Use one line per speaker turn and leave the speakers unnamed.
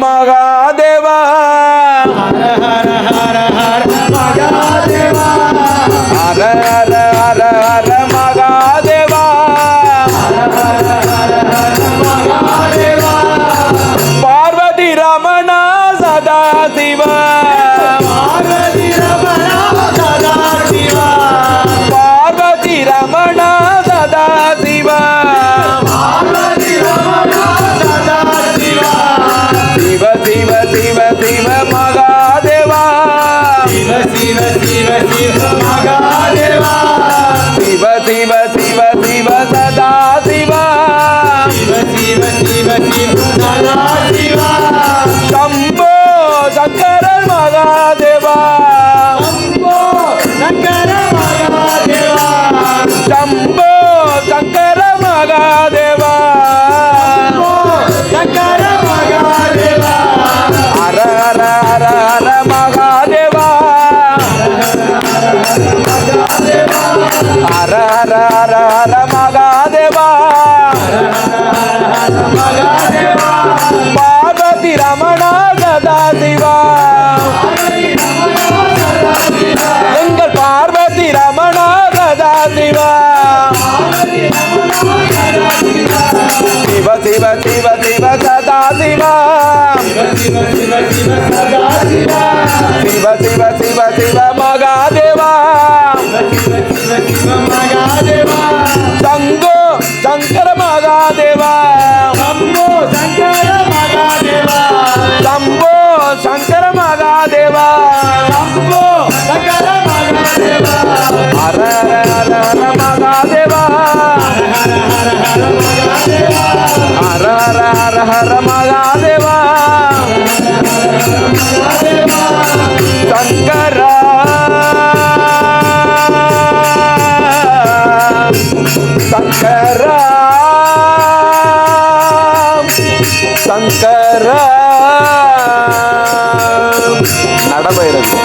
மகாதேவா. ஹர ஹர ஹர ஹர மகாதேவா. பார்வதி ரமணா சதா சிவா
பார்வதி ரமணா சதா
శివ మగాదేవా శివ
శివ శివ శివ మగాదేవా
శివ శివ శివ శివ సదా శివ శివ
శివ శివ శివ సదా శివ
ஹர ஹர ஹர ஹர மகாதேவா
மகாதேவா
பார்வதி ரமணா சதா சிவா எங்கள் பார்வதி ரமணா சதா சிவா சிவ சிவ சிவ சிவ शिवा। शिव
शिव शिव शिवा
शिव शिव शिव शिव मगा देवा
शिव मगा देवा
शंगो शंकर मगा देवा।
शंभो शंकर मगा देवा।
शंभो शंकर मगा देवा।
शंभो शंकर मगा देवा
ஹர ஹர ஹர மகாதேவா. சங்கரா. சங்கரா. சங்கரா. நடபயிருக்கு